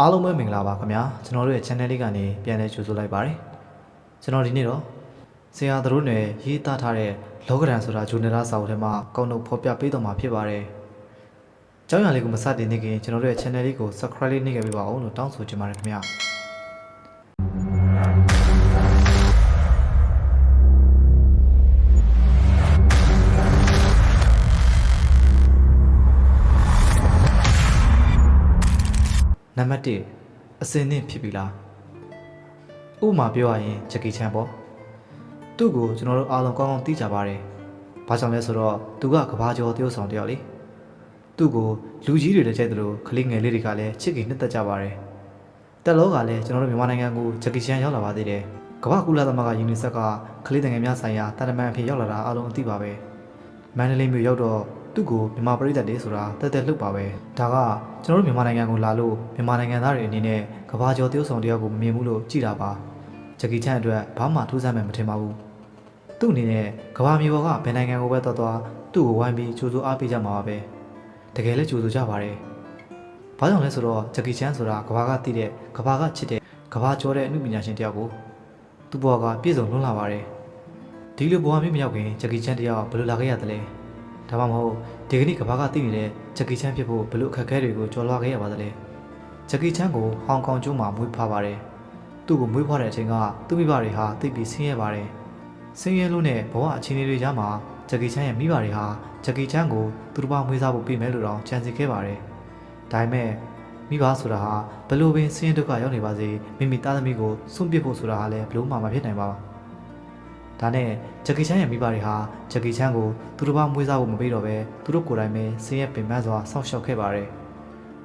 အားလုံးပဲမင်္ဂလာပါခင်ဗျာကျွန်တော်တို့ရဲ့ channel လေးကနေပြန်လည်ကြိုဆိုလိုက်ပါတယ်ကျွန်တော်ဒီနေ့တော့ဆရာတို့နယ်ရေးသားထားတဲ့လောကဒန်ဆိုတာဂျူနယ်လာစာအုပ်ထဲမှာကောက်နှုတ်ဖော်ပြပေးတော့မှာဖြစ်ပါတယ်ကျောင်းရလေးကိုမစတင်နေခင်ကျွန်တော်တို့ရဲ့ channel လေးကို subscribe လေးနှိပ်ခဲ့ပေးပါဦးလို့တောင်းဆိုချင်ပါတယ်ခင်ဗျာ နံပါတ်1အစင်းသင့်ဖြစ်ပြီလားဥပမာပြောရရင်ဂျက်ကီချန်ပေါ့သူ့ကိုကျွန်တော်တို့အားလုံးကောင်းကောင်းသိကြပါတယ်ဘာကြောင့်လဲဆိုတော့သူကကဘာကျော်တယောက်ဆောင်တယောက်လေသူ့ကိုလူကြီးတွေလည်းကြိုက်တယ်လို့ကလေးငယ်လေးတွေကလည်းချစ်ခင်နှစ်သက်ကြပါတယ်တက်လောကလည်းကျွန်တော်တို့မြန်မာနိုင်ငံကိုဂျက်ကီချန်ရောက်လာပါသေးတယ်ကမ္ဘာကုလသမဂ္ဂယူနီဆက်ကကလေးငယ်များဆိုင်ရာတာတမန်အဖြစ်ရောက်လာတာအားလုံးအသိပါပဲမန္တလေးမြို့ရောက်တော့ သူ့ကိုမြန်မာပြည်သက်တွေဆိုတာတက်တက်လှုပ်ပါပဲဒါကကျွန်တော်တို့မြန်မာနိုင်ငံကိုလာလို့မြန်မာနိုင်ငံသားတွေအနေနဲ့ကဘာကျော်တယောက်ဆောင်တယောက်ကိုမမြင်ဘူးလို့ကြည်တာပါဂျက်ကီချန်အတွက်ဘာမှထူးဆန်းမယ်မထင်ပါဘူးသူ့အနေနဲ့ကဘာမြေပေါ်ကဘယ်နိုင်ငံကိုပဲသွားသွားသူ့ကိုဝိုင်းပြီးကြိုးစိုးအားပေးကြမှာပါပဲတကယ်လည်းကြိုးစိုးကြပါတယ်ဘာကြောင့်လဲဆိုတော့ဂျက်ကီချန်ဆိုတာကဘာကတည်တဲ့ကဘာကချစ်တဲ့ကဘာကျော်တဲ့အမှုပညာရှင်တယောက်ကိုသူ့ဘဝကပြည့်စုံလွန်းလာပါတယ်ဒီလိုဘဝမျိုးမရောက်ခင်ဂျက်ကီချန်တယောက်ဘယ်လိုလာခဲ့ရသလဲ ဒါမှမဟုတ်ဒီကနေ့ကဘာကတည်နေတဲ့ဂျက်ကီချန်ဖြစ်ဖို့ဘယ်လိုအခက်အခဲတွေကိုကျော်လွှားခဲ့ရပါသလဲဂျက်ကီချန်ကိုဟောင်ကောင်ကျွန်းမှာမွေးဖွားပါတယ်သူ့ကိုမွေးဖွားတဲ့အချိန်ကသူ့မိဘတွေဟာတိတ်ပြီးဆင်းရဲပါတယ်ဆင်းရဲလို့နဲ့ဘဝအခြေအနေတွေကြားမှာဂျက်ကီချန်ရဲ့မိဘတွေဟာဂျက်ကီချန်ကိုသူတို့ဘာမွေးစားဖို့ပြင်မယ်လို့တောင်ကြံစည်ခဲ့ပါတယ်ဒါပေမဲ့မိဘဆိုတာဟာဘယ်လိုပင်ဆင်းရဲဒုက္ခရောက်နေပါစေမိမိသားသမီးကိုစွန့်ပစ်ဖို့ဆိုတာဟာလည်းဘလို့မှမဖြစ်နိုင်ပါဘူး ဒါနဲ့ဂျက်ကီချန်ရဲ့မိဘတွေဟာဂျက်ကီချန်ကိုသူတို့ဘာမွေးစားဖို့မပေးတော့ဘဲသူတို့ကိုယ်တိုင်ပဲဆင်းရဲပင်ပန်းစွာစောင့်ရှောက်ခဲ့ပါတယ်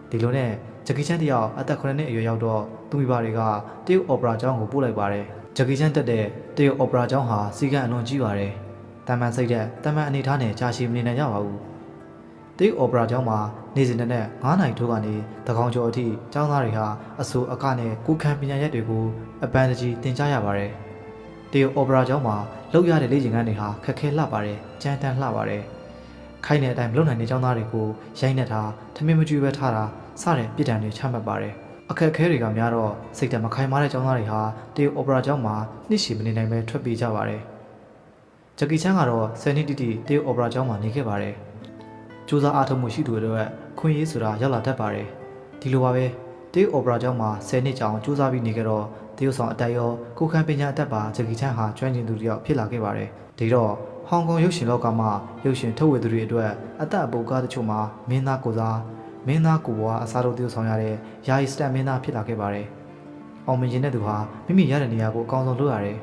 ဒီလိုနဲ့ဂျက်ကီချန်တယောက်အသက်9နှစ်အရွယ်ရောက်တော့သူမိဘတွေကတရုတ်အော်ပရာကျောင်းကိုပို့လိုက်ပါတယ်ဂျက်ကီချန်တက်တဲ့တရုတ်အော်ပရာကျောင်းဟာစီကံအလွန်ကြီးပါတယ်တမန်စိတ်တဲ့တမန်အနေထားနဲ့ကြာရှည်မနေနိုင်ကြပါဘူးတရုတ်အော်ပရာကျောင်းမှာနေ့စဉ်နဲ့9နိုင်ထိုးကနေတကောင်ကျော်အထိကျောင်းသားတွေဟာအဆိုအကနဲ့ကိုခံပညာရက်တွေကိုအပန်းတကြီးသင်ကြားရပါတယ် တရုတ်အော်ပရာကျောင်းမှာလောက်ရတဲ့လေ့ကျင့်ခန်းတွေဟာခက်ခဲလှပါတယ်ကြမ်းတမ်းလှပါတယ်ခိုင်းတဲ့အတိုင်းမလုပ်နိုင်တဲ့ကျောင်းသားတွေကိုရိုက်နှက်တာထမင်းမကြွေးပဲထားတာစတဲ့ပြစ်ဒဏ်တွေချမှတ်ပါတယ်အခက်အခဲတွေကများတော့စိတ်ဓာတ်မခိုင်မာတဲ့ကျောင်းသားတွေဟာတရုတ်အော်ပရာကျောင်းမှာနှစ်ရှည်မနေနိုင်ပဲထွက်ပြေးကြပါတယ်ဂျက်ကီချန်ကတော့ဆယ်နှစ်တိတိတရုတ်အော်ပရာကျောင်းမှာနေခဲ့ပါတယ်စူးစမ်းအားထုတ်မှုရှိသူတွေအတွက်ခွင့်ရေးဆိုတာရောက်လာတတ်ပါတယ်ဒီလိုပါပဲတရုတ်အော်ပရာကျောင်းမှာ10နှစ်ကြာအောင်စူးစမ်းပြီးနေခဲ့တော့ တရုတ်ဆောင်အတိုက်ရောကိုခန့်ပညာအတက်ပါဂျက်ကီချန်ဟာကျွမ်းကျင်သူတစ်ယောက်ဖြစ်လာခဲ့ပါတယ်ဒီတော့ဟောင်ကောင်ရုပ်ရှင်လောကမှာရုပ်ရှင်ထုတ်ဝေသူတွေအတွက်အသက်အပုတ်ကားတချို့မှာမင်းသားကိုစားမင်းသားကိုဘွားအစားတို့တရုတ်ဆောင်ရတဲ့ယာယီစတန်မင်းသားဖြစ်လာခဲ့ပါတယ်အောင်မြင်ခြင်းတဲ့သူဟာမိမိရတဲ့နေရာကိုအကောင်းဆုံးလုပ်ရတယ်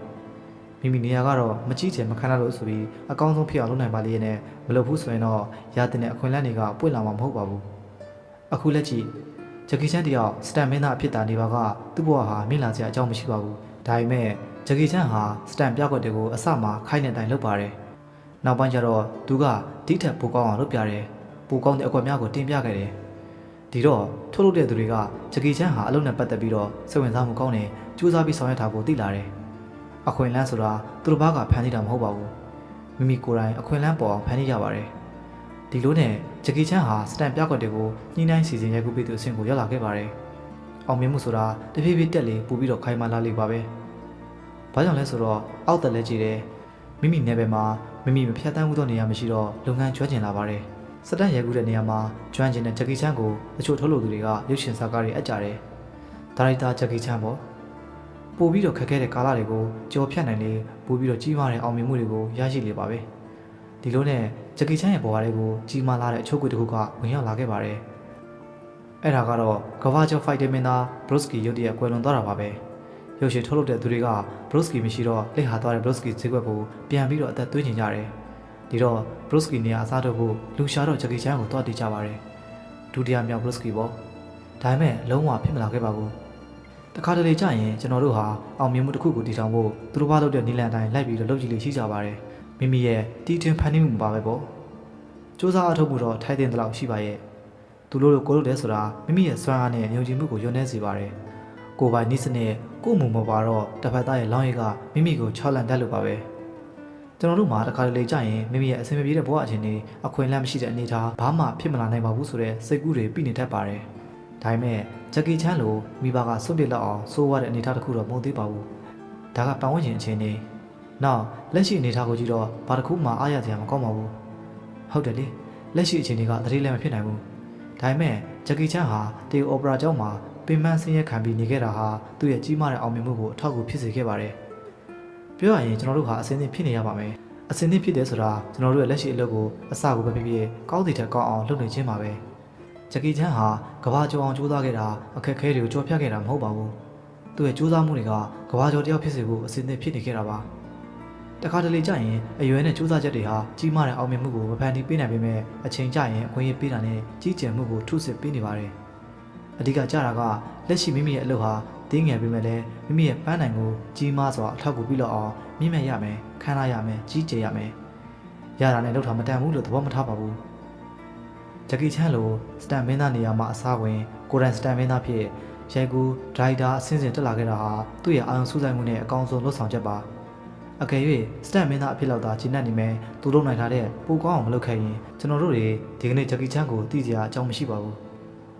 မိမိနေရာကတော့မကြည့်ချင်မခံရလို့ဆိုပြီးအကောင်းဆုံးဖြစ်အောင်လုပ်နိုင်ပါလေနဲ့မလုပ်ဘူးဆိုရင်တော့ရတဲ့အခွင့်အလမ်းတွေကပွင့်လာမှာမဟုတ်ပါဘူးအခုလက်ကြည့် ဂျက်ကီချန်တယောက်စတန်မင်းသားအဖြစ်တာနေပါကသူ့ဘဝဟာမြင့်လာစရာအကြောင်းမရှိပါဘူးဒါပေမဲ့ဂျက်ကီချန်ဟာစတန်ပြောက်ကွက်တွေကိုအစမှခိုင်းတဲ့အတိုင်းလုပ်ပါတယ်နောက်ပိုင်းကျတော့သူကဒီထက်ပိုကောင်းအောင်လုပ်ပြတယ်ပိုကောင်းတဲ့အကွက်များကိုတင်ပြခဲ့တယ်ဒီတော့ထုတ်လုပ်တဲ့သူတွေကဂျက်ကီချန်ဟာအလုပ်နဲ့ပတ်သက်ပြီးတော့စိတ်ဝင်စားမှုကောင်းတယ်ကြိုးစားပြီးဆောင်ရွက်တာကိုသိလာတယ်အခွင့်အလမ်းဆိုတာသူတို့ဘာကဖန်တီးတာမဟုတ်ပါဘူးမိမိကိုယ်တိုင်အခွင့်အလမ်းပေါ်အောင်ဖန်တီးရပါတယ် ဒီလိုနဲ့ဂျက်ကီချန်ဟာစတန်ပြောက်ကွက်တွေကိုညှိနှိုင်းစီစဉ်ရိုက်ကူးပေးသူအဆင့်ကိုရောက်လာခဲ့ပါတယ်အောင်မြင်မှုဆိုတာတဖြည်းဖြည်းတက်လေပို့ပြီးတော့ခိုင်မာလာလေပါပဲဘာကြောင့်လဲဆိုတော့အောက်တက်လဲကြည့်တယ်မိမိနယ်ပယ်မှာမိမိမဖြတ်တန်းမှုသောနေရာမရှိတော့လုပ်ငန်းကျွမ်းကျင်လာပါတယ်စတန်ရိုက်ကူးတဲ့နေရာမှာကျွမ်းကျင်တဲ့ဂျက်ကီချန်ကိုတချို့ထုတ်လုပ်သူတွေကရုပ်ရှင်ဇာတ်ကားတွေအပ်ကြတယ်ဒါရိုက်တာဂျက်ကီချန်ပေါ့ပို့ပြီးတော့ခက်ခဲတဲ့ကာလတွေကိုကြော်ဖြတ်နိုင်လေပို့ပြီးတော့ကြီးမားတဲ့အောင်မြင်မှုတွေကိုရရှိလေပါပဲဒီလိုနဲ့ ဂျက်ကီချန်ရဲ့ဘဝတွေကိုကြီးမားလာတဲ့အချို့ကွေတစ်ခုကဝင်ရောက်လာခဲ့ပါတယ်အဲ့ဒါကတော့ကဘာကျော်ဖိုက်တယ်မင်းသားဘရုစကီရုတ်တရက်ကွယ်လွန်သွားတာပါပဲရုပ်ရှင်ထုတ်လုပ်တဲ့သူတွေကဘရုစကီမရှိတော့လက်ဟာသွားတဲ့ဘရုစကီဈေးကွက်ကိုပြန်ပြီးတော့အသက်သွင်းနေကြတယ်ဒီတော့ဘရုစကီနေရာအစားထုတ်ဖို့လူရှာတော့ဂျက်ကီချန်ကိုတွားတည်ကြပါတယ်ဒုတိယမြောက်ဘရုစကီပေါ့ဒါပေမဲ့လုံးဝဖြစ်မလာခဲ့ပါဘူးတခါတလေကြာရင်ကျွန်တော်တို့ဟာအောင်မြင်မှုတစ်ခုကိုတည်ထောင်ဖို့သူတို့ဘာလုပ်တဲ့နီလန်တိုင်းလိုက်ပြီးတော့လုပ်ကြည့်လို့ရှိကြပါတယ် မိမိရဲ့တီထွင်ဖန်တီးမှုပါပဲပေါ့စူးစမ်းအထောက်မှုတော့ထိုက်တဲ့လောက်ရှိပါရဲ့သူတို့လိုကိုလို့တဲ့ဆိုတာမိမိရဲ့စွမ်းအားနဲ့ယုံကြည်မှုကိုယုံနေစေပါတယ်ကိုယ်ပိုင်နည်းစနစ်ကိုယ်မူမပါတော့တစ်ဖက်သားရဲ့လောင်းရည်ကမိမိကိုချောက်လန့်တတ်လို့ပါပဲကျွန်တော်တို့မှာတခါတလေကြာရင်မိမိရဲ့အဆင်မပြေတဲ့ဘဝအခြေအနေအခွင့်အလမ်းမရှိတဲ့အနေအထားဘာမှဖြစ်မလာနိုင်ပါဘူးဆိုတဲ့စိတ်ကူးတွေပြီးနေတတ်ပါတယ်ဒါပေမဲ့ဂျက်ကီချန်လိုမိဘကစွန့်ပစ်လောက်အောင်စိုးဝါတဲ့အနေအထားတစ်ခုတော့မဟုတ်သေးပါဘူးဒါကပတ်ဝန်းကျင်အခြေအနေ နောက်လက်ရှိအနေအထားကိုကြည့်တော့ဘာတစ်ခုမှအားရစရာမကောင်းပါဘူးဟုတ်တယ်လေလက်ရှိအခြေအနေကသတိလည်းမဖြစ်နိုင်ဘူးဒါပေမဲ့ဂျက်ကီချန်ဟာတေအိုပရာကျောင်းမှာပင်ပန်းဆင်းရဲခံပြီးနေခဲ့တာဟာသူ့ရဲ့ကြီးမားတဲ့အောင်မြင်မှုကိုအထောက်အကူဖြစ်စေခဲ့ပါတယ်ပြောရရင်ကျွန်တော်တို့ဟာအစင်းသင့်ဖြစ်နေရပါမယ်အစင်းသင့်ဖြစ်တယ်ဆိုတာကျွန်တော်တို့ရဲ့လက်ရှိအလုပ်ကိုအစကိုပဲဖြစ်ဖြစ်ကောင်းတဲ့ထက်ကောင်းအောင်လုပ်နေခြင်းပါပဲဂျက်ကီချန်ဟာကဘာကျော်အောင်ကြိုးစားခဲ့တာအခက်အခဲတွေကိုကြော်ဖြတ်ခဲ့တာမဟုတ်ပါဘူးသူ့ရဲ့ကြိုးစားမှုတွေကကဘာကျော်တယောက်ဖြစ်စေဖို့အစင်းသင့်ဖြစ်နေခဲ့တာပါ တခါတလေကြာရင်အရွယ်နဲ့ကြိုးစားချက်တွေဟာကြီးမားတဲ့အောင်မြင်မှုကိုမဖန်တီးပေးနိုင်ပေမဲ့အချိန်ကြာရင်အခွင့်အရေးပေးတာနဲ့ကြီးကျယ်မှုကိုထုစစ်ပေးနေပါတယ်အဓိကကြတာကလက်ရှိမိမိရဲ့အလုပ်ဟာတင်းငယ်ပေမဲ့လည်းမိမိရဲ့ပန်းနိုင်ကိုကြီးမားစွာအထောက်အကူပြုလုပ်အောင်မြင့်မြတ်ရမယ်ခံရရမယ်ကြီးကျယ်ရမယ်ရတာနဲ့လောက်တာမတန်ဘူးလို့သဘောမထားပါဘူးဂျက်ကီချန်လိုစတန်မင်းသားနေရာမှာအစားဝင်ကိုရန်စတန်မင်းသားဖြစ်ရိုက်ကူဒရိုက်တာအဆင့်ဆင့်တက်လာခဲ့တာဟာသူ့ရဲ့အာရုံစူးစိုက်မှုနဲ့အကောင်းဆုံးလှုပ်ဆောင်ချက်ပါ အကယ်၍စတန်မင်းသားအဖြစ်လောက်သာဂျင်းနဲ့နေမယ်သူတို့နိုင်ထားတဲ့ပိုကောင်းအောင်မလုပ်ခဲ့ရင်ကျွန်တော်တို့တွေဒီကနေ့ဂျက်ကီချန်ကိုသိကြအကြောင်းမရှိပါဘူး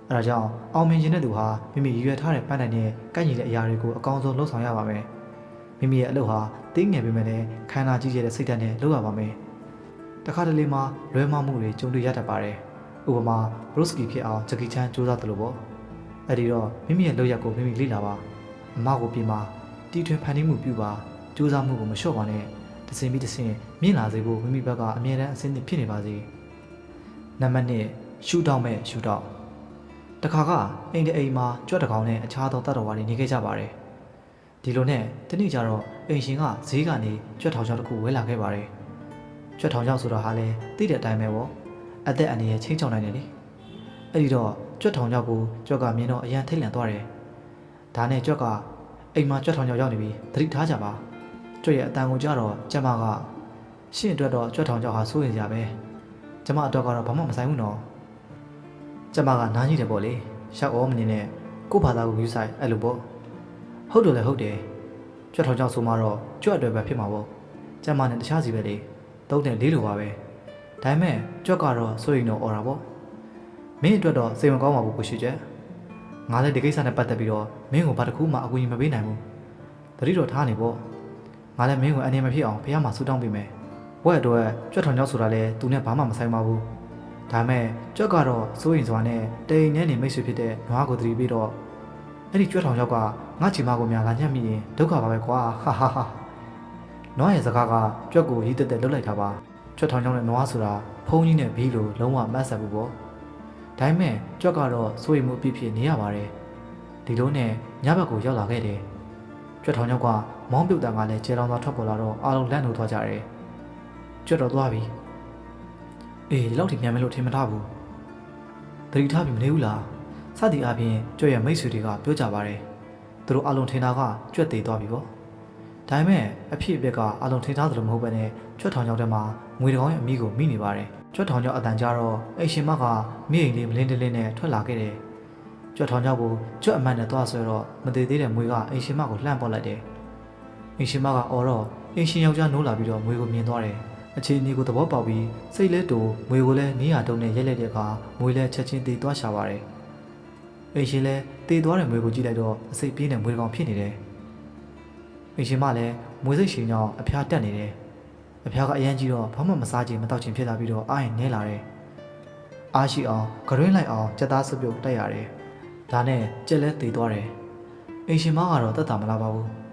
အဲဒါကြောင့်အောင်မြင်ခြင်းတဲ့သူဟာမိမိရည်ရွယ်ထားတဲ့ပန်းတိုင်နဲ့ကိုက်ညီတဲ့အရာတွေကိုအကောင်းဆုံးလုပ်ဆောင်ရပါမယ်။မိမိရဲ့အလုပ်ဟာတင်းငယ်ပေမဲ့လည်းခန္ဓာကြီးကျယ်တဲ့စိတ်ဓာတ်နဲ့လုပ်ရပါမယ်။တခါတလေမှာလွဲမှားမှုတွေကြုံတွေ့ရတတ်ပါတယ်။ဥပမာဘရုစကီဖြစ်အောင်ဂျက်ကီချန်စူးစမ်းတယ်လို့ပေါ့။အဲဒီတော့မိမိရဲ့လုပ်ရက်ကိုမိမိလေ့လာပါ။အမကိုပြင်ပါတီထွင်ဖန်တီးမှုပြုပါ စူးစမ်းမှုကိုမလျှော့ပါနဲ့။တစ်စင်ပြီးတစ်စင်မြင့်လာစေဖို့မိမိဘက်ကအမြဲတမ်းအဆင်သင့်ဖြစ်နေပါစေ။နံပါတ်1ရှူတောက်မဲ့ရှူတောက်တခါကအိမ်တအိမ်မှာကြွက်တကောင်နဲ့အခြားသောတတ်တော်ဝါတွေနေခဲ့ကြပါတယ်။ဒီလိုနဲ့တနေ့ကျတော့အိမ်ရှင်ကဈေးကနေကြွက်ထောင်ချောက်တစ်ခုဝဲလာခဲ့ပါတယ်။ကြွက်ထောင်ချောက်ဆိုတာဟာလည်းသိတဲ့အတိုင်းပဲပေါ့။အသက်အန္တရာယ်ချင်းချောင်းနိုင်တယ်လေ။အဲ့ဒီတော့ကြွက်ထောင်ချောက်ကိုကြွက်ကမြင်တော့အရန်ထိတ်လန့်သွားတယ်။ဒါနဲ့ကြွက်ကအိမ်မှာကြွက်ထောင်ချောက်ရောက်နေပြီသတိထားကြပါ။ ကြွက်ရဲ့အတန်ကိုကြတော့ကျမကရှင့်အတွက်တော့ကြွက်ထောင်ချောက်ဟာစိုးရင်စရာပဲ။ကျမအတွက်ကတော့ဘာမှမဆိုင်ဘူးနော်။ကျမကနားကြီးတယ်ပေါ့လေရှောက်ဩမနေနဲ့ကို့ဘာသာကိုယူဆိုင်အဲ့လိုပေါ့ဟုတ်တယ်လေဟုတ်တယ်ကြွက်ထောင်ကြောင့်ဆိုမှတော့ကြွက်အတွက်ပဲဖြစ်မှာပေါ့ကျမနဲ့တခြားစီပဲလေသုံးတယ်လေးလိုပါပဲဒါပေမဲ့ကြွက်ကတော့စိုးရင်တော့អော်တာပေါ့မင်းအတွက်တော့စိတ်ဝင်ကောင်းပါဘူးကိုရှိချက်ငါလည်းဒီကိစ္စနဲ့ပတ်သက်ပြီးတော့မင်းကိုဘာတစ်ခုမှအကူအညီမပေးနိုင်ဘူးတတိတော့ထားနေပေါ့ ငါလည်းမင်းကိုအနေမဖြစ်အောင်ဖះမှာဆူတောင်းပေးမယ်ဘွဲ့အတွက်ကြွက်ထောင်ကြောင့်ဆိုတာလဲသူနဲ့ဘာမှမဆိုင်ပါဘူးဒါမဲ့ကြွက်ကတော့စိုးရင်စွာနဲ့တိမ်နဲ့နေမိတ်ဆွေဖြစ်တဲ့နွားကိုသတိပေးတော့အဲ့ဒီကြွက်ထောင်ယောက်ကငါချီမကိုများလာညံ့မိရင်ဒုက္ခပါပဲကွာဟာဟာဟာနွားရဲ့စကားကကြွက်ကိုရီးတက်တက်လှုပ်လိုက်တာပါကြွက်ထောင်ယောက်နဲ့နွားဆိုတာဖုံးကြီးနဲ့ဘီလိုလုံးဝမတ်ဆက်ဘူးပေါ့ဒါပေမဲ့ကြွက်ကတော့စိုးရိမ်မှုအပြည့်ဖြစ်နေရပါတယ်ဒီလိုနဲ့ညဘက်ကိုရောက်လာခဲ့တယ်ကြွက်ထောင်ယောက်က မောင်းပြုတ်တန်ကလည်းကျေလောင်သာထွက်ပေါ်လာတော့အားလုံးလန့်လို့သွားကြတယ်ကြွက်တော့သွားပြီအေးဒီလောက်ထိမြန်မယ်လို့ထင်မထားဘူး။တတိထားပြီးမနေဘူးလား။စသည်အပြင်ကြွရဲ့မိတ်ဆွေတွေကပြောကြပါတယ်။သူတို့အလုံးထင်တာကကြွက်သေးသွားပြီပေါ့။ဒါပေမဲ့အဖြစ်အပျက်ကအလုံးထင်ထားသလိုမဟုတ်ဘဲနဲ့ကြွက်ထောင်ကြောင်ထဲမှာငွေတကောင်ရဲ့အမိကိုမိနေပါတယ်။ကြွက်ထောင်ကြောင်အတန်ကြတော့အိမ်ရှင်မကမိအိမ်လေးမလင်းတလင်းနဲ့ထွက်လာခဲ့တယ်။ကြွက်ထောင်ကြောင်ကိုကြွက်အမတ်နဲ့သွားဆွဲတော့မသေးသေးတဲ့မွေကအိမ်ရှင်မကိုလှမ်းပေါက်လိုက်တယ်။ အိမ်ရှင်မကအော်တော့အိမ်ရှင်ယောက်ျားနိုးလာပြီးတော့မွေကိုမြင်သွားတယ်။အခြေအနေကိုသဘောပေါက်ပြီးစိတ်လဲတူမွေကိုလည်းနီးရတုံးနဲ့ရိုက်လိုက်တဲ့အခါမွေလည်းချက်ချင်းတည်သွားရှာပါတယ်။အိမ်ရှင်လည်းတည်သွားတဲ့မွေကိုကြည့်လိုက်တော့အစိတ်ပြင်းတဲ့မွေကောင်ဖြစ်နေတယ်။အိမ်ရှင်မလည်းမွေစိတ်ရှင်ကြောင့်အဖျားတက်နေတယ်။အဖျားကအရန်ကြီးတော့ဘာမှမစားချင်မတောက်ချင်ဖြစ်လာပြီးတော့အားရင်နဲလာတယ်။အားရှိအောင်ဂရင်းလိုက်အောင်စက်သားစပြုတ်တက်ရတယ်။ဒါနဲ့ကြက်လဲတည်သွားတယ်။အိမ်ရှင်မကတော့တက်တာမလာပါဘူး။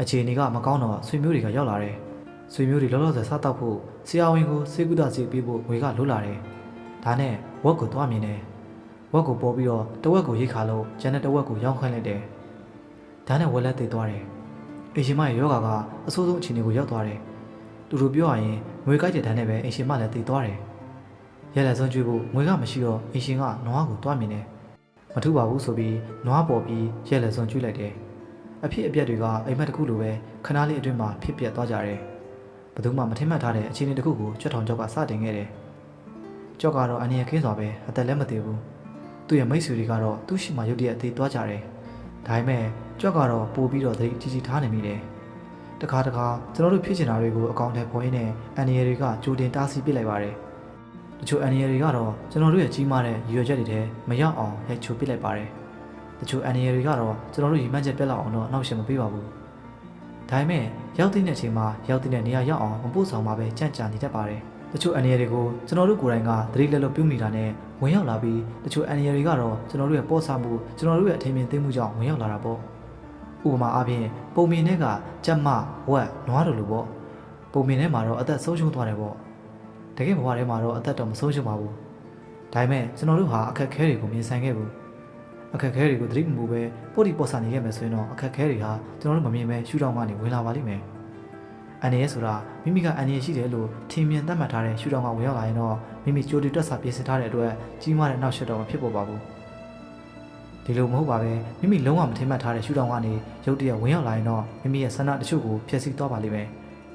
အခြေအနေကမကောင်းတော့ဆွေမျိုးတွေကရောက်လာတယ်။ဆွေမျိုးတွေလောလောဆယ်စားတောက်ဖို့ဆရာဝန်ကိုစေကုသစေပေးဖို့ငွေကလွတ်လာတယ်။ဒါနဲ့ဝက်ကိုသွားမြင်တယ်။ဝက်ကိုပေါ်ပြီးတော့တဝက်ကိုရိတ်ခါလို့ကျန်တဲ့တဝက်ကိုရောင်းခိုင်းလိုက်တယ်။ဒါနဲ့ဝက်လက်သေးသွားတယ်။အင်ရှင်မရဲ့ယောဂါကအဆိုးဆုံးအခြေအနေကိုရောက်သွားတယ်။တူတူပြောရရင်ငွေကြိုက်တဲ့ဒဏ်နဲ့ပဲအင်ရှင်မလည်းသေသွားတယ်။ရက်လက်စွန်းကျွေးဖို့ငွေကမရှိတော့အင်ရှင်ကနွားကိုသွားမြင်တယ်။မထူပါဘူးဆိုပြီးနွားပေါ်ပြီးရက်လက်စွန်းကျွေးလိုက်တယ်။ အဖြစ်အပျက်တွေကအိမ်မက်တစ်ခုလိုပဲခဏလေးအတွင်းမှာဖြစ်ပျက်သွားကြတယ်။ဘယ်သူမှမထင်မှတ်ထားတဲ့အခြေအနေတစ်ခုကိုကြွက်ထောင်ကျောက်ကစတင်ခဲ့တယ်။ကျောက်ကတော့အနေရခင်းစွာပဲအသက်လည်းမသေးဘူး။သူ့ရဲ့မိတ်ဆွေတွေကတော့သူ့ရှိမှရုတ်တရက်အသေးသွားကြတယ်။ဒါပေမဲ့ကျောက်ကတော့ပို့ပြီးတော့သတိကြီးကြီးထားနေမိတယ်။တခါတခါကျွန်တော်တို့ဖြစ်ချင်တာတွေကိုအကောင့်ထဲပေါ်ရင်းနဲ့အန်ရီတွေကကြိုတင်တားဆီးပစ်လိုက်ပါတယ်။တချို့အန်နီယယ်တွေကတော့ကျွန်တော်တို့ရဲ့ကြီးမားတဲ့ရည်ရွယ်ချက်တွေထဲမရောက်အောင်ဟဲ့ချိုပစ်လိုက်ပါတယ် တချို့အန်နီယယ်တွေကတော့ကျွန်တော်တို့ရည်မှန်းချက်ပြတ်လောက်အောင်တော့အနောက်ရှင်းမပေးပါဘူးဒါပေမဲ့ရောက်တဲ့အချိန်မှာရောက်တဲ့နေရာရောက်အောင်မပို့ဆောင်မှာပဲကြံ့ကြာနေတတ်ပါတယ်တချို့အန်နီယယ်တွေကိုကျွန်တော်တို့ကိုယ်တိုင်ကသတိလက်လွတ်ပြုနေတာနဲ့ဝင်ရောက်လာပြီးတချို့အန်နီယယ်တွေကတော့ကျွန်တော်တို့ရဲ့ပေါ်ဆမှုကျွန်တော်တို့ရဲ့အထင်မြင်သိမှုကြောင့်ဝင်ရောက်လာတာပေါ့ဥပမာအားဖြင့်ပုံမင်းတွေကကြက်မဝက်နွားတို့လိုပေါ့ပုံမင်းထဲမှာတော့အသက်ဆုံးရှုံးသွားတယ်ပေါ့တကယ်ဘဝထဲမှာတော့အသက်တော့မဆုံးရှုံးပါဘူး။ဒါပေမဲ့ကျွန်တော်တို့ဟာအခက်အခဲတွေကိုမြင်ဆိုင်ခဲ့ဘူး။ အခက်အခဲတွေကိုသတိမမူပဲပို့တီပေါ်ဆာနေခဲ့မယ်ဆိုရင်တော့အခက်အခဲတွေဟာကျွန်တော်တို့မမြင်ပဲရှူတောင်းကနေဝင်လာပါလိမ့်မယ်။အန်ရယ်ဆိုတာမိမိကအန်ရယ်ရှိတယ်လို့ထင်မြင်သတ်မှတ်ထားတဲ့ရှူတောင်းကဝင်ရောက်လာရင်တော့မိမိကြိုတီတက်စာပြင်ဆင်ထားတဲ့အတွက်ကြီးမားတဲ့နောက်ဆက်တော့မဖြစ်ပေါ်ပါဘူး။ဒီလိုမဟုတ်ပါပဲမိမိလုံးဝမထင်မှတ်ထားတဲ့ရှူတောင်းကနေရုတ်တရက်ဝင်ရောက်လာရင်တော့မိမိရဲ့ဆန္ဒတချို့ကိုဖျက်ဆီးသွားပါလိမ့်မယ်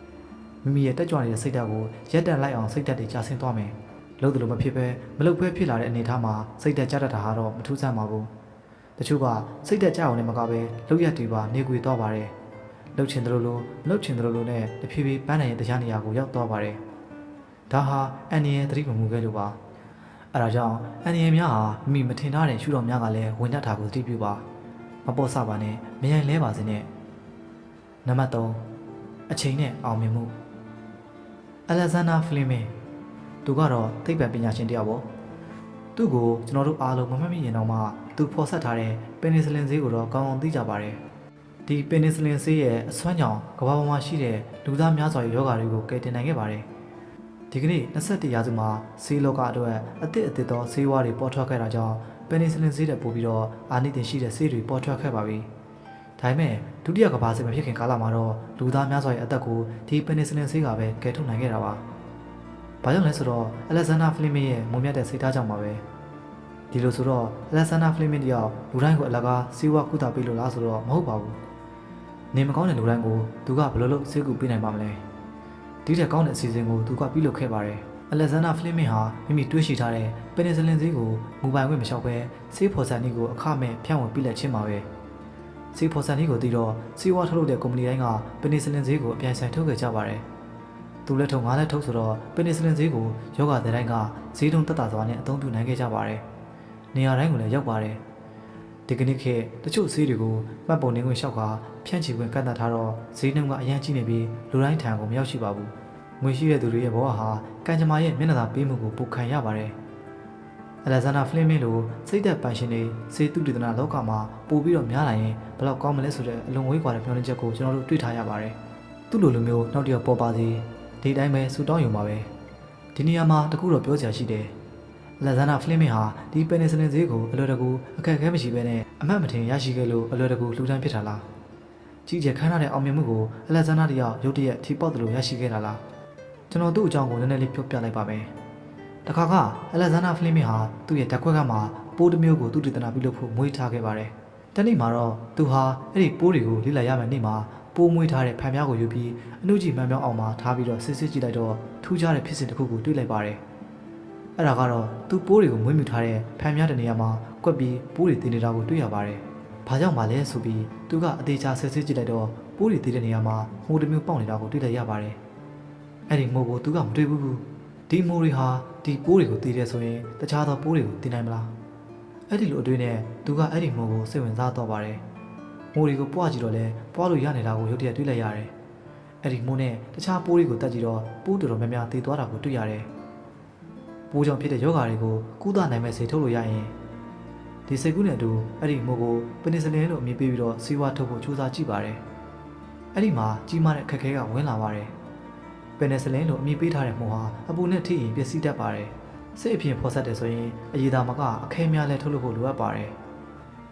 ။မိမိရဲ့တက်ကြွနေတဲ့စိတ်ဓာတ်ကိုရက်တက်လိုက်အောင်စိတ်ဓာတ်တွေကြာဆင်းသွားမယ်။လို့တယ်လို့မဖြစ်ပဲမလုပ်ဘဲဖြစ်လာတဲ့အနေအထားမှာစိတ်ဓာတ်ကြတတ်တာဟာတော့မထူးဆန်းပါဘူး။ တချို့ကစိတ်ဓာတ်ကြအောင်လည်းမကပဲလောက်ရက်တွေပါနေကွေသွားပါတယ်။လှုပ်ချင်တယ်လို့လို့မလှုပ်ချင်တယ်လို့လို့နဲ့တဖြည်းဖြည်းပန်းနိုင်ရဲ့တရားနေရာကိုရောက်သွားပါတယ်။ဒါဟာအန်နီရဲ့သတိမမူခဲ့လို့ပါ။အဲဒါကြောင့်အန်နီရဲ့များဟာမိမိမထင်ထားတဲ့ရှုတော်များကလည်းဝင်တတ်တာကိုသတိပြုပါ။မပေါ်ဆပါနဲ့မယိုင်လဲပါစေနဲ့။နံပါတ်3အချိန်နဲ့အောင်မြင်မှုအလက်ဇန္ဒာဖလင်မင်သူကတော့သိပ္ပံပညာရှင်တစ်ယောက်ပေါ့ သူ့ကိုကျွန်တော်တို့အားလုံးမမှတ်မိရင်တော့မှသူဖော်ဆက်ထားတဲ့ပင်နီဆလင်ဆေးကိုတော့ကောင်းအောင်သိကြပါတယ်ဒီပင်နီဆလင်ဆေးရဲ့အစွမ်းကြောင့်ကမ္ဘာပေါ်မှာရှိတဲ့လူသားများစွာရဲ့ယောဂါတွေကိုကယ်တင်နိုင်ခဲ့ပါတယ်ဒီကနေ့21ရာစုမှာဆေးလောကအတွက်အသစ်အသစ်သောဆေးဝါးတွေပေါ်ထွက်ခဲ့တာကြောင့်ပင်နီဆလင်ဆေးတဲ့ပို့ပြီးတော့အာနိသင်ရှိတဲ့ဆေးတွေပေါ်ထွက်ခဲ့ပါပြီဒါပေမဲ့ဒုတိယကမ္ဘာစစ်မဖြစ်ခင်ကာလမှာတော့လူသားများစွာရဲ့အသက်ကိုဒီပင်နီဆလင်ဆေးကပဲကယ်ထုတ်နိုင်ခဲ့တာပါ။ ဘာကြောင့်လဲဆိုတော့အလက်ဇန္ဒာဖလင်မင်ရဲ့မုံမြတ်တဲ့စိတ်ထားကြောင့်ပါပဲ။ဒီလိုဆိုတော့အလက်ဇန္ဒာဖလင်မင်တယောက်လူတိုင်းကိုအလကားစေဝါကုသပေးလို့လားဆိုတော့မဟုတ်ပါဘူး။နေမကောင်းတဲ့လူတိုင်းကိုသူကဘယ်လိုလုပ်ဆေးကူပေးနိုင်ပါမလဲ။ဒီတဲ့ကောင်းတဲ့အစီအစဉ်ကိုသူကပြုလုပ်ခဲ့ပါတယ်။အလက်ဇန္ဒာဖလင်မင်ဟာမိမိတွေးရှိထားတဲ့ပင်နီဆလင်ဆေးကိုမူပိုင်ခွင့်မလျှောက်ဘဲဆေးဖော်စံနည်းကိုအခမဲ့ဖြန့်ဝေပေးလက်ချင်းပါပဲ။စီဖော်ဆန်လေးကိုတည်တော့စီဝါထုတ်လုပ်တဲ့ကုမ္ပဏီတိုင်းကပနီဆလင်ဈေးကိုအပြိုင်ဆိုင်ထုတ်ခဲ့ကြပါတယ်။ သူလက်ထုံငါးလက်ထုတ်ဆိုတော့ပနီဆလင်ဈေးကိုယောဂတဲ့တိုင်းကဈေးတုံးတက်တာစွာနဲ့အသုံးပြုနိုင်ခဲ့ကြပါတယ်။နေရာတိုင်းကိုလည်းရောက်ပါတယ်။ဒီကနေ့ခေတ်တချို့ဈေးတွေကိုမှတ်ပုံနှင်းခွင့်လျှောက်ကဖြန့်ချီခွင့်ကန့်သတ်ထားတော့ဈေးနှုန်းကအရန်ကြီးနေပြီးလူတိုင်းထံကိုမရောက်ရှိပါဘူး။ငွေရှိတဲ့သူတွေရဲ့ဘဝဟာကံကြမ္မာရဲ့မျက်နှာသာပေးမှုကိုပူခံရပါတယ်။အလက်ဇန္ဒာဖလင်မင်းလိုစိတ်သက်ပိုင်ရှင်တွေစေတုတည်တနာလောကမှာပို့ပြီးတော့များလာရင်ဘယ်လောက်ကောင်းမလဲဆိုတဲ့အလွန်ဝေးကွာတဲ့မျှော်လင့်ချက်ကိုကျွန်တော်တို့တွေ့ထားရပါတယ်။သူ့လိုလိုမျိုးနောက်တစ်ယောက်ပေါ်ပါစေ ဒီတိုင်းပဲဆူတောင်းယူမှာပဲ။ဒီနေရာမှာတခုတော့ပြောစရာရှိတယ်။အလက်ဇန္ဒာဖလင်မင်းဟာဒီပင်နီဆလင်ဈေးကိုအလွယ်တကူအခက်အခဲမရှိဘဲနဲ့အမှတ်မထင်ရရှိခဲ့လို့အလွယ်တကူလှူဒန်းဖြစ်တာလား။ကြီးကျယ်ခမ်းနားတဲ့အောင်မြင်မှုကိုအလက်ဇန္ဒာတယောက်ရုတ်တရက်ထိပေါက်တယ်လို့ရရှိခဲ့တာလား။ကျွန်တော်သူ့အကြောင်းကိုနည်းနည်းလေးပြောပြလိုက်ပါမယ်။တခါကအလက်ဇန္ဒာဖလင်မင်ဟာသူ့ရဲ့ဓာတ်ခွက်ကမှပိုးတစ်မျိုးကိုသူတည်တနာပြုလုပ်ဖို့မွေးထားခဲ့ပါတယ်။တနေ့မှာတော့သူဟာအဲ့ဒီပိုးတွေကိုလိလာရမယ့်နေ့မှာ ပိုးမွေးထားတဲ့ဖန်ပြားကိုယူပြီးအနှုတ်ကြီးမှန်ပြောင်းအောင်မှာထားပြီးတော့စစ်စစ်ကြည့်လိုက်တော့ထူးခြားတဲ့ဖြစ်စဉ်တစ်ခုကိုတွေ့လိုက်ပါတယ်။အဲ့ဒါကတော့သူပိုးတွေကိုမွေးမြူထားတဲ့ဖန်ပြားတဲ့နေရာမှာကွက်ပြီးပိုးတွေတည်နေတာကိုတွေ့ရပါတယ်။ဘာကြောင့်ပါလဲဆိုပြီးသူကအသေးချာစစ်စစ်ကြည့်လိုက်တော့ပိုးတွေတည်တဲ့နေရာမှာဟိုတစ်မျိုးပေါက်နေတာကိုတွေ့လိုက်ရပါတယ်။အဲ့ဒီမိုးကိုသူကမတွေ့ဘူးဘူး။ဒီမိုးတွေဟာဒီပိုးတွေကိုတည်တယ်ဆိုရင်တခြားသောပိုးတွေကိုတည်နိုင်မလားအဲ့ဒီလိုအတွေ့နဲ့သူကအဲ့ဒီမိုးကိုစိတ်ဝင်စားတော့ပါတယ် မိုးတွေကိုပွားကြည့်တော့လဲပွားလို့ရနေတာကိုရုတ်တရက်တွေ့လိုက်ရတယ်အဲ့ဒီမိုးနဲ့တခြားပိုးတွေကိုတက်ကြည့်တော့ပိုးတော်တော်များများတည်သွားတာကိုတွေ့ရတယ်ပိုးကြောင့်ဖြစ်တဲ့ယောဂါတွေကိုကုသနိုင်မဲ့ဆေးထုတ်လို့ရရင်ဒီစိတ်ကူးနဲ့အတူအဲ့ဒီမိုးကိုပနိစလင်လို့အမည်ပေးပြီးတော့ဆေးဝါးထုတ်ဖို့ကြိုးစားကြည့်ပါတယ်အဲ့ဒီမှာကြီးမားတဲ့အခက်အခဲကဝင်လာပါတယ်ပင်နစလင်လို့အမည်ပေးထားတဲ့မှုဟာအပူနဲ့ထိရင်ပျက်စီးတတ်ပါတယ်။စိတ်အပြင်ဖော်ဆက်တယ်ဆိုရင်အရေးသားမကအခဲများလဲထုတ်လုပ်ဖို့လိုအပ်ပါတယ်။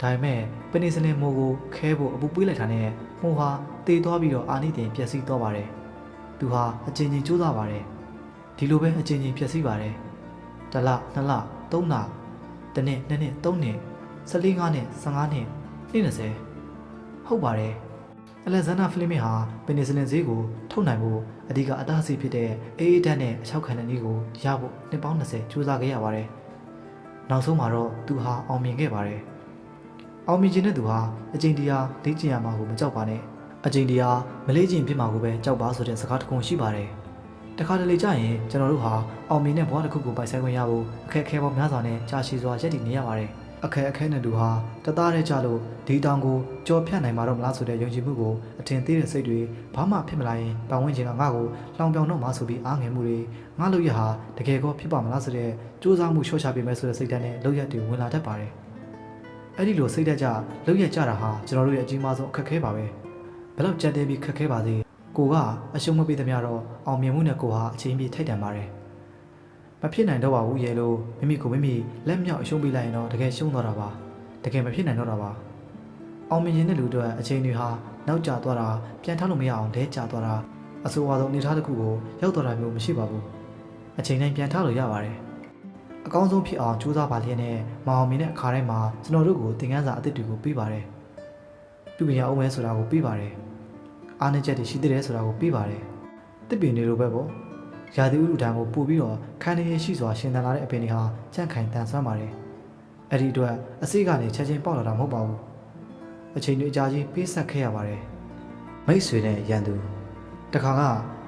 ဒါပေမဲ့ပင်နစလင်မိုးကိုခဲဖို့အပူပေးလိုက်တာနဲ့မှုဟာတေသွားပြီးတော့အာနိသင်ပျက်စီးသွားပါတယ်။သူဟာအကျဉ်းချင်းစူးစမ်းပါတယ်။ဒီလိုပဲအကျဉ်းချင်းပျက်စီးပါတယ်။တစ်လနှစ်လသုံးလတစ်နှစ်နှစ်နှစ်သုံးနှစ်၁၄ငါးနှစ်၁၅နှစ်နှစ်20ဟုတ်ပါတယ်။အလက်ဇန္ဒာဖလင်မင်ဟာပင်နီဆလင်ဈေးကိုထုတ်နိုင်ဖို့အဓိကအတားအဆီးဖြစ်တဲ့အေးအေးဓာတ်နဲ့အချောက်ခံတဲ့နည်းကိုရဖို့နှစ်ပေါင်း20ကြိုးစားခဲ့ရပါတယ်။နောက်ဆုံးမှာတော့သူဟာအောင်မြင်ခဲ့ပါတယ်။ အောင်မြင်ခြင်းတဲ့သူဟာအကျင့်တရားလေ့ကျင့်ရမှာကိုမကြောက်ပါနဲ့။အကျင့်တရားမလေ့ကျင့်ဖြစ်မှာကိုပဲကြောက်ပါဆိုတဲ့စကားတစ်ခုရှိပါတယ်။တခါတလေကြာရင်ကျွန်တော်တို့ဟာအောင်မြင်တဲ့ဘဝတစ်ခုကိုပိုင်ဆိုင်ခွင့်ရဖို့အခက်အခဲပေါင်းများစွာနဲ့ကြာရှည်စွာရည်တည်နေရပါတယ်အခက်အခဲနဲ့တူဟာတသားတည်းကြလို့ဒီတောင်ကိုကြော်ဖြတ်နိုင်မှာတော့မလားဆိုတဲ့ယုံကြည်မှုကိုအထင်သေးတဲ့စိတ်တွေဘာမှဖြစ်မလာရင်ပတ်ဝန်းကျင်ကငါ့ကိုလောင်ပြောင်တော့မှဆိုပြီးအားငယ်မှုတွေငါလို့ရဟာတကယ်ကောဖြစ်ပါမလားဆိုတဲ့စူးစမ်းမှုလျှော့ချပေးမယ်ဆိုတဲ့စိတ်ဓာတ်နဲ့လောက်ရတူဝင်လာတတ်ပါတယ် အဲ့ဒီလိုစိတ်ဓာတ်ကြလောက်ရကြတာဟာကျွန်တော်တို့ရဲ့အကြီးမားဆုံးအခက်အခဲပါပဲဘယ်လောက်ကြက်တဲပြီးခက်ခဲပါစေကိုကအရှုံးမပေးသမျှတော့အောင်မြင်မှုနဲ့ကိုဟာအချိန်ပြည့်ထိုက်တန်ပါတယ်မဖြစ်နိုင်တော့ပါဘူးရေလို့မိမိကိုမိမိလက်မြောက်အရှုံးပေးလိုက်ရင်တော့တကယ်ရှုံးသွားတာပါတကယ်မဖြစ်နိုင်တော့တာပါအောင်မြင်ခြင်းတဲ့လူတွေအချိန်တွေဟာနောက်ကျသွားတာပြန်ထားလို့မရအောင်လဲကျသွားတာအဆိုအဝါဆုံးအနေအထားတစ်ခုကိုရောက်သွားတာမျိုးမရှိပါဘူးအချိန်တိုင်းပြန်ထားလို့ရပါတယ် အကောင်းဆုံးဖြစ်အောင်ကြိုးစားပါလျက်နဲ့မအောင်မြင်တဲ့အခါတိုင်းမှာကျွန်တော်တို့ကိုသင်ခန်းစာအသစ်တွေကိုပေးပါတယ်ပြုပြင်ရအောင်မဲဆိုတာကိုပေးပါတယ်အားနည်းချက်တွေရှိသေးတယ်ဆိုတာကိုပြပါတယ်။တစ်ပင်တွေလိုပဲပေါ့။ရာသီဥတုတန်းကိုပို့ပြီးတော့ခန်းနေရရှိစွာရှင်သန်လာတဲ့အပင်တွေဟာကြန့်ခိုင်တန်ဆွမ်းပါတယ်။အဲ့ဒီအတွက်အစိကနေချက်ချင်းပေါက်လာတာမဟုတ်ပါဘူး။အချိန်တွေအကြာကြီးပေးဆက်ခဲ့ရပါတယ်။မိတ်ဆွေနဲ့ရန်သူတခါက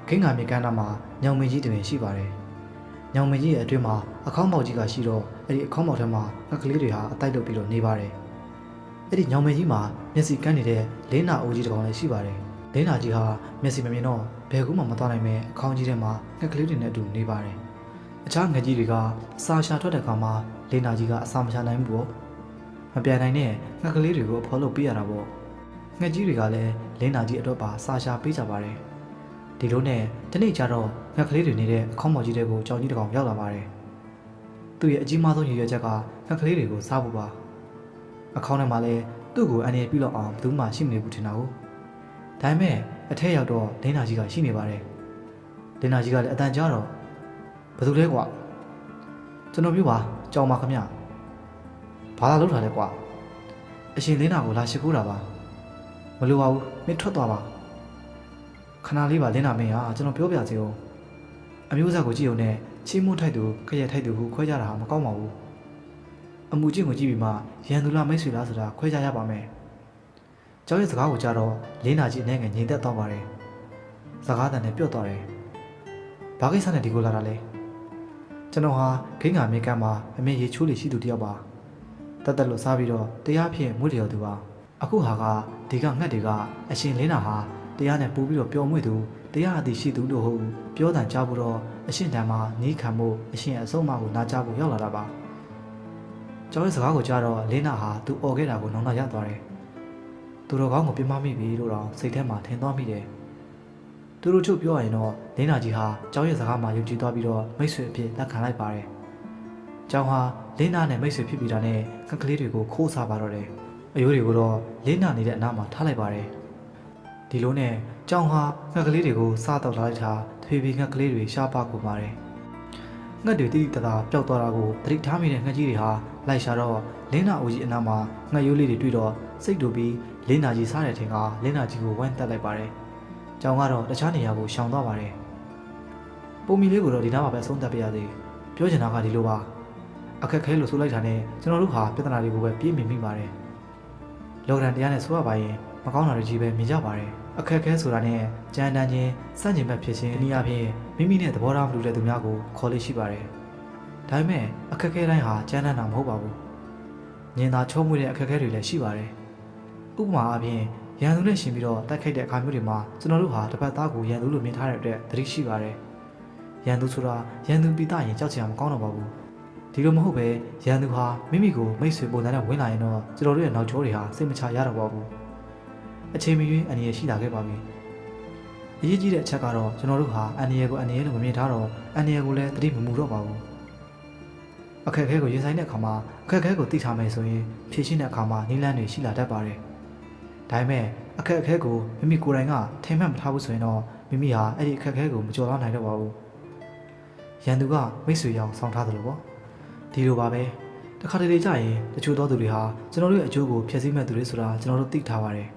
ခင်းငါမြေကမ်းနားမှာညောင်မင်းကြီးတွင်ရှိပါတယ်။ ညောင်မင်းကြီးရဲ့အတွင်းမှာအခေါင်းပေါက်ကြီးကရှိတော့အဲ့ဒီအခေါင်းပေါက်ထဲမှာငကလေးတွေဟာအတိုက်လုပ်ပြီးတော့နေပါတယ်။အဲ့ဒီညောင်မင်းကြီးမှာမျက်စိကန်းနေတဲ့လေးနာအိုးကြီးတစ်ကောင်လည်းရှိပါတယ်။လင်းနာကြီးဟာမျက်စိမမြင်တော့ဘယ်ကူမှမသွားနိုင်မဲ့အခေါင်းကြီးထဲမှာငှက်ကလေးတွေနဲ့အတူနေပါတယ်။အခြားငှက်ကြီးတွေကစာရှာထွက်တဲ့အခါမှာလင်းနာကြီးကအစာမချနိုင်ဘူးပေါ့။မပြန်နိုင်တဲ့ငှက်ကလေးတွေကိုအဖော်လုပ်ပေးရတာပေါ့။ငှက်ကြီးတွေကလည်းလင်းနာကြီးအတွက်ပါစာရှာပေးကြပါတယ်။ ဒီလိုနဲ့တနေ့ကျတော့ငှက်ကလေးတွေနေတဲ့အခေါင်းမော်ကြီးတွေကိုကြောင်ကြီးတစ်ကောင်ရောက်လာပါတယ်။သူ့ရဲ့အကြီးမားဆုံးရည်ရွယ်ချက်ကငှက်ကလေးတွေကိုစားဖို့ပါ။အခေါင်းထဲမှာလည်းသူ့ကိုအန်ရပြုတ်အောင်ဘယ်သူမှရှိမနေဘူးထင်တာကို။ဒါပေမဲ့အထက်ရောက်တော့လင်းနာကြီးကရှိနေပါတယ်။လင်းနာကြီးကလည်းအတန်ကြားတော့ဘယ်သူလဲကွာ။ကျွန်တော်ပြောပါကြောင်ပါခမ။ဘာလာလောက်တာလဲကွာ။အရှင်လင်းနာကိုလာရှိခိုးတာပါ။မလိုပါဘူးမင်းထွက်သွားပါ။ ခဏလေးပါလင်းနာမင်းဟာကျွန်တော်ပြောပြစီအောင်။အမျိုးသားကိုကြည့်ုံနဲ့ချီးမွမ်းထိုက်သူခရက်ထိုက်သူဟုခွဲကြတာဟာမကောင်းပါဘူး။အမှုချင်းကိုကြည့်ပြီးမှရန်သူလားမိတ်ဆွေလားဆိုတာခွဲခြားရပါမယ်။ကျောင်းရဲ့စကားကိုကြားတော့လင်းနာကြီးအနေငယ်ငြိမ်သက်သွားပါတယ်။စကားတန်နဲ့ပြော့သွားတယ်။ဘာကိစ္စနဲ့ဒီကိုလာတာလဲ။ကျွန်တော်ဟာဂိမ်းငါမြေကမ်းမှာအမေရေချိုးလေရှိသူတယောက်ပါ။တက်တက်လို့စားပြီးတော့တရားဖြင့်မွေးလျော်သူပါ။အခုဟာကဒီကငှက်တွေကအရှင်လင်းနာဟာ တရားနဲ့ပို့ပြီးတော့ပျော်မွေ့သူတရားအသည်ရှိသူလို့ဟုတ်ပြောတန်ကြားဖို့တော့အရှင်တန်မှာနီးခံမှုအရှင်အဆုံးအမကိုနားကြားဖို့ရောက်လာတာပါ။ကျောင်းရဲ့စကားကိုကြားတော့လင်းနာဟာသူអော်ခဲ့တာကိုနောင်နာရသွားတယ်။သူတို့ကောင်းကိုပြမမိပြီလို့တော့စိတ်ထဲမှာထင်သွားမိတယ်။သူတို့ချုပ်ပြောရရင်တော့လင်းနာကြီးဟာကျောင်းရဲ့စကားမှာယုံကြည်သွားပြီးတော့မိတ်ဆွေအဖြစ်လက်ခံလိုက်ပါတယ်။ကျောင်းဟာလင်းနာနဲ့မိတ်ဆွေဖြစ်ပြီးတာနဲ့ခက်ကလေးတွေကိုခိုးစားပါတော့တယ်။အယိုးတွေကိုတော့လင်းနာနေတဲ့အနားမှာထားလိုက်ပါတယ်။ ဒီလိုနဲ့ကျောင်းဟာငှက်ကလေးတွေကိုစားတော့လာလိုက်တာတဖြည်းဖြည်းငှက်ကလေးတွေရှားပါကုန်ပါတယ်။ငှက်တွေတိတိတသာပျောက်သွားတာကိုသတိထားမိတဲ့ငှက်ကြီးတွေဟာလိုက်ရှာတော့လင်းနာအိုကြီးအနားမှာငှက်ရိုးလေးတွေတွေ့တော့စိတ်တူပြီးလင်းနာကြီးစားတဲ့ထင်ကလင်းနာကြီးကိုဝိုင်းတက်လိုက်ပါတယ်။ကျောင်းကတော့တခြားနေရာကိုရှောင်သွားပါတယ်။ပုံမီလေးကိုတော့ဒီနားမှာပဲအဆုံးသတ်ပေးရသေး။ပြောချင်တာကဒီလိုပါ။အခက်ခဲလို့ဆိုလိုက်တာနဲ့ကျွန်တော်တို့ဟာပြဿနာတွေကိုပဲပြေးမြင်မိပါတယ်။လော်ဒန်တရားနဲ့ဆိုရပါရင်မကောင်းတာတွေကြီးပဲမြင်ကြပါတယ်။ အခက်ခဲဆိုတာနဲ့ကြမ်းတမ်းခြင်းစန့်ကျင်ဘက်ဖြစ်ခြင်းဒီနည်းအားဖြင့်မိမိနဲ့သဘောထားမတူတဲ့သူများကိုခေါ်လေးရှိပါတယ်။ဒါပေမဲ့အခက်ခဲတိုင်းဟာကြမ်းတမ်းတာမဟုတ်ပါဘူး။ညင်သာချုံးမွေတဲ့အခက်ခဲတွေလည်းရှိပါတယ်။ဥပမာအားဖြင့်ရန်သူနဲ့ရှင်ပြီးတော့တိုက်ခိုက်တဲ့အခါမျိုးတွေမှာကျွန်တော်တို့ဟာတစ်ပတ်သားကိုရန်သူလို့မြင်ထားတဲ့အတွက်သတိရှိပါတယ်။ရန်သူဆိုတာရန်သူပိတရင်ကြောက်ချင်အောင်မကောင်းတော့ပါဘူး။ဒီလိုမဟုတ်ပဲရန်သူဟာမိမိကိုမိတ်ဆွေပုံစံနဲ့ဝင်လာရင်တော့ကျွန်တော်တို့ရဲ့နောက်ကျောတွေဟာစိတ်မချရတော့ပါဘူး။ အချိန်မရွေးအန္တရာယ်ရှိလာခဲ့ပါပြီ။အရေးကြီးတဲ့အချက်ကတော့ကျွန်တော်တို့ဟာအန္တရာယ်ကိုအန္တရာယ်လို့မမြင်ထားတော့အန္တရာယ်ကိုလည်းသတိမမူတော့ပါဘူး။အခက်အခဲကိုရင်ဆိုင်တဲ့အခါမှာအခက်အခဲကိုသိထားမယ်ဆိုရင်ဖြေရှင်းတဲ့အခါမှာနည်းလမ်းတွေရှိလာတတ်ပါတယ်။ဒါပေမဲ့အခက်အခဲကိုမိမိကိုယ်တိုင်ကထင်မှတ်မထားဘူးဆိုရင်တော့မိမိဟာအဲ့ဒီအခက်အခဲကိုမကျော်လွှားနိုင်တော့ပါဘူး။ရန်သူကမိတ်ဆွေရောင်ဆောင်ထားတယ်လို့ပေါ့။ဒီလိုပါပဲ။တစ်ခါတလေကြာရင်တချို့သောသူတွေဟာကျွန်တော်တို့ရဲ့အကျိုးကိုဖျက်ဆီးမဲ့သူတွေဆိုတာကျွန်တော်တို့သိထားပါတယ်။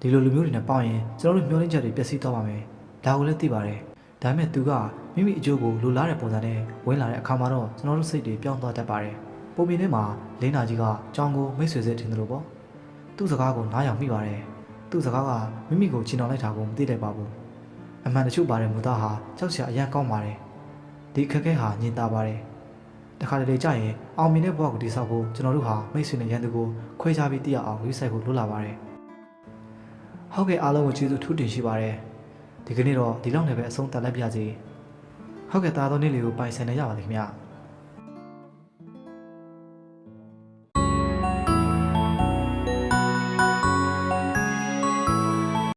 ဒီလိုလူမျိုးတွေနဲ့ပေါင်းရင်ကျွန်တော်တို့မျှော်လင့်ချက်တွေပျက်စီးသွားပါမယ်။ဒါကိုလည်းသိပါတယ်။ဒါပေမဲ့သူကမိမိအကျိုးကိုလိုလားတဲ့ပုံစံနဲ့ဝင်လာတဲ့အခါမှာတော့ကျွန်တော်တို့စိတ်တွေပြောင်းသွားတတ်ပါတယ်။ပုံပြင်ထဲမှာလင်းနာကြီးကကြောင်ကိုမိတ်ဆွေစစ်ထင်တယ်လို့ပေါ့။သူ့စကားကိုနားယောင်မိပါတယ်။သူ့စကားကမိမိကိုချင်တော်လိုက်တာကိုမသိလိုက်ပါဘူး။အမှန်တချို့ပါတဲ့မူသားဟာကြောက်စရာအရန်ကောင်းပါတယ်ဒီအခက်အခဲဟာညင်သာပါတယ်တခါတလေကြာရင်အောင်မြင်တဲ့ဘဝကိုတည်ဆောက်ဖို့ကျွန်တော်တို့ဟာမိတ်ဆွေနဲ့ရန်သူကိုခွဲခြားပြီးတည်ရအောင်ရွေးဆိုင်ဖို့လိုလာပါတယ် ဟုတ်ကဲ့အားလုံးကိုကျေးဇူးထူးတင်ရှိပါတယ်ဒီကနေ့တော့ဒီလောက်နဲ့ပဲအဆုံးသတ်လိုက်ပြစီဟုတ်ကဲ့တာတော်နေ့လေးကိုပိုင်ဆိုင်နေကြပါလိမ့်ခင်ဗျ